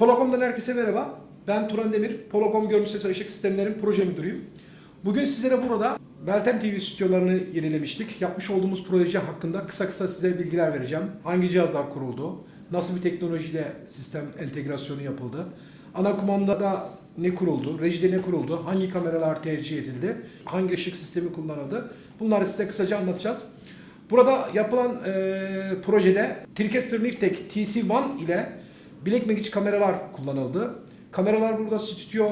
Polacom'dan herkese merhaba. Ben Turan Demir, Polacom Görüntü Ses Işık Sistemlerin proje müdürüyüm. Bugün sizlere burada Beltem TV stüdyolarını yenilemiştik. Yapmış olduğumuz proje hakkında kısa kısa size bilgiler vereceğim. Hangi cihazlar kuruldu, nasıl bir teknolojiyle sistem entegrasyonu yapıldı, ana kumandada ne kuruldu, rejide ne kuruldu, hangi kameralar tercih edildi, hangi ışık sistemi kullanıldı. Bunları size kısaca anlatacağız. Burada yapılan e, projede Tricaster Niftek TC1 ile Black Magic kameralar kullanıldı. Kameralar burada stüdyo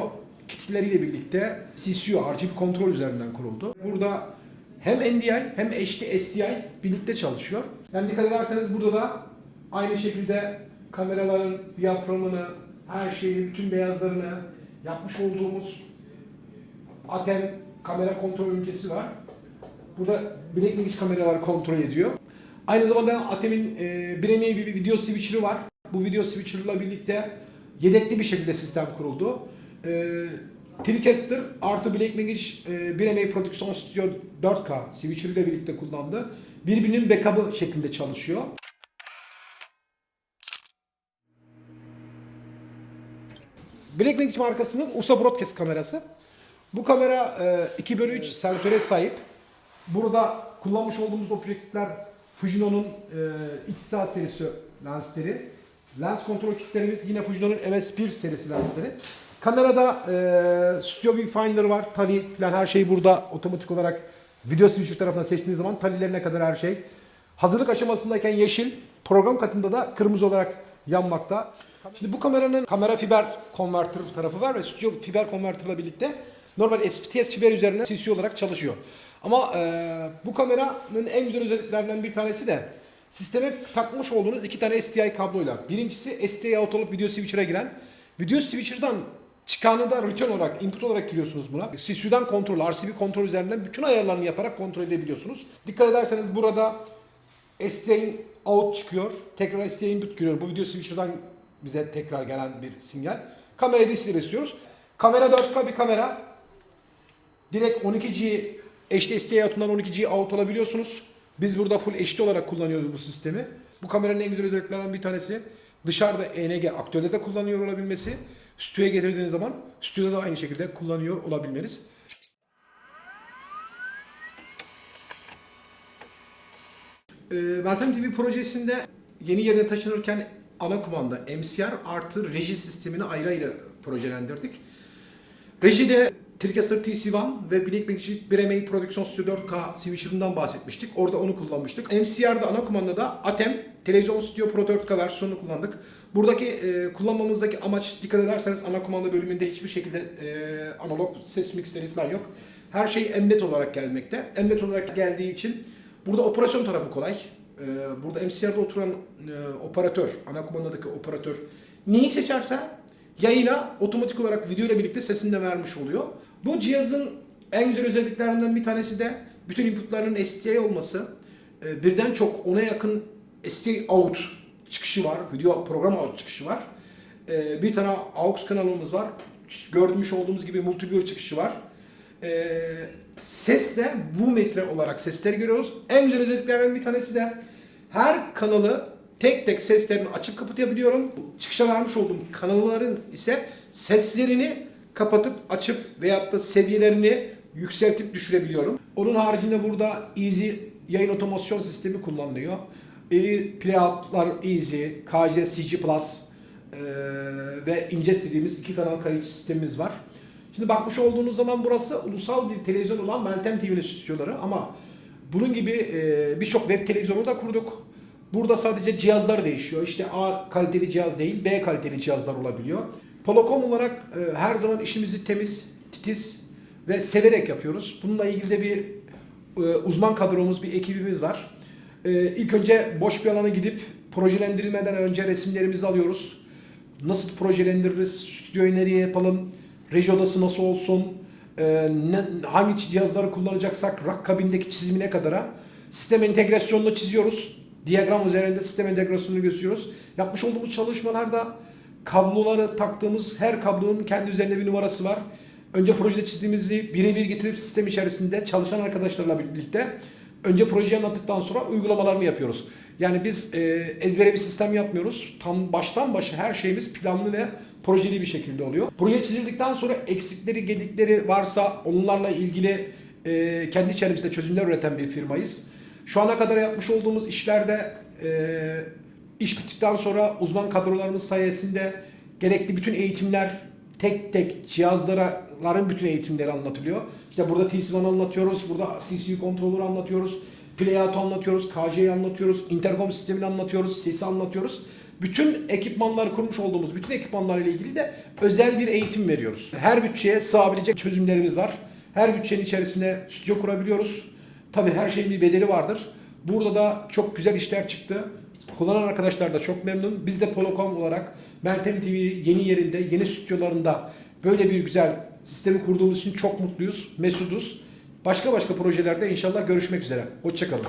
kitleriyle birlikte CCU, RGB kontrol üzerinden kuruldu. Burada hem NDI hem HD SDI birlikte çalışıyor. Yani dikkat ederseniz burada da aynı şekilde kameraların diyaframını, her şeyini, bütün beyazlarını yapmış olduğumuz Atem kamera kontrol ünitesi var. Burada Black Magic kameralar kontrol ediyor. Aynı zamanda Atem'in e, bir emeği bir video switcher'ı var. Bu video switcher'la birlikte yedekli bir şekilde sistem kuruldu. E, Tricaster artı Black Magic e, bir emeği prodüksiyon stüdyo 4K switcher ile birlikte kullandı. Birbirinin backup'ı şeklinde çalışıyor. Black Magic markasının USA Broadcast kamerası. Bu kamera e, 2 bölü 3 sensöre sahip. Burada kullanmış olduğumuz objektifler Fujino'nun e, XA serisi lensleri. Lens kontrol kitlerimiz yine Fujino'nun MS1 serisi lensleri. Kamerada e, Studio Viewfinder var, tali falan her şey burada otomatik olarak video switcher tarafından seçtiğiniz zaman talilerine kadar her şey. Hazırlık aşamasındayken yeşil, program katında da kırmızı olarak yanmakta. Şimdi bu kameranın kamera fiber konverter tarafı var ve stüdyo fiber konverterle birlikte normal SPTS fiber üzerine CC olarak çalışıyor. Ama e, bu kameranın en güzel özelliklerinden bir tanesi de sisteme takmış olduğunuz iki tane SDI kabloyla. Birincisi SDI out olup video switcher'a giren. Video switcher'dan çıkanı da return olarak, input olarak giriyorsunuz buna. CCU'dan kontrol, RCB kontrol üzerinden bütün ayarlarını yaparak kontrol edebiliyorsunuz. Dikkat ederseniz burada SDI'nin out çıkıyor. Tekrar SDI input giriyor. Bu video switcher'dan bize tekrar gelen bir sinyal. Kamera DC'de besliyoruz. Kamera 4K bir kamera. Direkt 12G HD SDI out'undan 12G out alabiliyorsunuz. Biz burada full HD olarak kullanıyoruz bu sistemi. Bu kameranın en güzel özelliklerinden bir tanesi dışarıda ENG aktüelde de kullanıyor olabilmesi. Stüdyoya getirdiğiniz zaman stüdyoda da aynı şekilde kullanıyor olabilmeniz. Ee, Meltem TV projesinde yeni yerine taşınırken ana kumanda MCR artı reji sistemini ayrı ayrı projelendirdik. Rejide Tricaster TC1 ve Black Magic 1MA Prodüksiyon Studio 4K switcher'ından bahsetmiştik. Orada onu kullanmıştık. MCR'da ana kumandada Atem Televizyon Studio Pro 4K versiyonunu kullandık. Buradaki e, kullanmamızdaki amaç dikkat ederseniz ana kumanda bölümünde hiçbir şekilde e, analog ses mixleri falan yok. Her şey embed olarak gelmekte. Embed olarak geldiği için burada operasyon tarafı kolay. E, burada MCR'da oturan e, operatör, ana kumandadaki operatör neyi seçerse yayına otomatik olarak video ile birlikte sesini de vermiş oluyor. Bu cihazın en güzel özelliklerinden bir tanesi de bütün inputlarının SDI olması. Ee, Birden çok ona yakın SDI out çıkışı var. Video program out çıkışı var. Ee, Bir tane AUX kanalımız var. Görmüş olduğumuz gibi multibür çıkışı var. Ee, Ses de bu metre olarak sesleri görüyoruz. En güzel özelliklerden bir tanesi de her kanalı tek tek seslerini açıp kapatabiliyorum. Çıkışa vermiş olduğum kanalların ise seslerini kapatıp açıp veyahut da seviyelerini yükseltip düşürebiliyorum. Onun haricinde burada Easy yayın otomasyon sistemi kullanılıyor. E, Playout'lar Easy, KJ CG Plus e, ve Ingest dediğimiz iki kanal kayıt sistemimiz var. Şimdi bakmış olduğunuz zaman burası ulusal bir televizyon olan Meltem TV'nin stüdyoları ama bunun gibi e, birçok web televizyonu da kurduk. Burada sadece cihazlar değişiyor. İşte A kaliteli cihaz değil, B kaliteli cihazlar olabiliyor. Polocom olarak e, her zaman işimizi temiz, titiz ve severek yapıyoruz. Bununla ilgili de bir e, uzman kadromuz, bir ekibimiz var. E, ilk önce boş bir alana gidip projelendirilmeden önce resimlerimizi alıyoruz. Nasıl projelendiririz, stüdyoyu nereye yapalım, reji odası nasıl olsun, e, ne, hangi cihazları kullanacaksak, rak kabindeki çizimine kadara sistem entegrasyonunu çiziyoruz. Diyagram üzerinde sistem entegrasyonunu gösteriyoruz. Yapmış olduğumuz çalışmalarda kabloları taktığımız her kablonun kendi üzerinde bir numarası var. Önce projede çizdiğimizi birebir getirip sistem içerisinde çalışan arkadaşlarla birlikte önce projeyi anlattıktan sonra uygulamalarını yapıyoruz. Yani biz e, ezbere bir sistem yapmıyoruz. Tam baştan başa her şeyimiz planlı ve projeli bir şekilde oluyor. Buraya çizildikten sonra eksikleri, gedikleri varsa onlarla ilgili e, kendi içerimizde çözümler üreten bir firmayız. Şu ana kadar yapmış olduğumuz işlerde e, iş bittikten sonra uzman kadrolarımız sayesinde gerekli bütün eğitimler tek tek cihazların bütün eğitimleri anlatılıyor. İşte burada T-SWAN anlatıyoruz, burada CCU controller anlatıyoruz, Playout anlatıyoruz, KJ'yi anlatıyoruz, intercom sistemini anlatıyoruz, sesi anlatıyoruz. Bütün ekipmanları kurmuş olduğumuz bütün ekipmanlarla ilgili de özel bir eğitim veriyoruz. Her bütçeye sığabilecek çözümlerimiz var. Her bütçenin içerisinde stüdyo kurabiliyoruz. Tabii her şeyin bir bedeli vardır. Burada da çok güzel işler çıktı. Kullanan arkadaşlar da çok memnun. Biz de Polocom olarak Meltem TV yeni yerinde, yeni stüdyolarında böyle bir güzel sistemi kurduğumuz için çok mutluyuz, mesuduz. Başka başka projelerde inşallah görüşmek üzere. Hoşçakalın.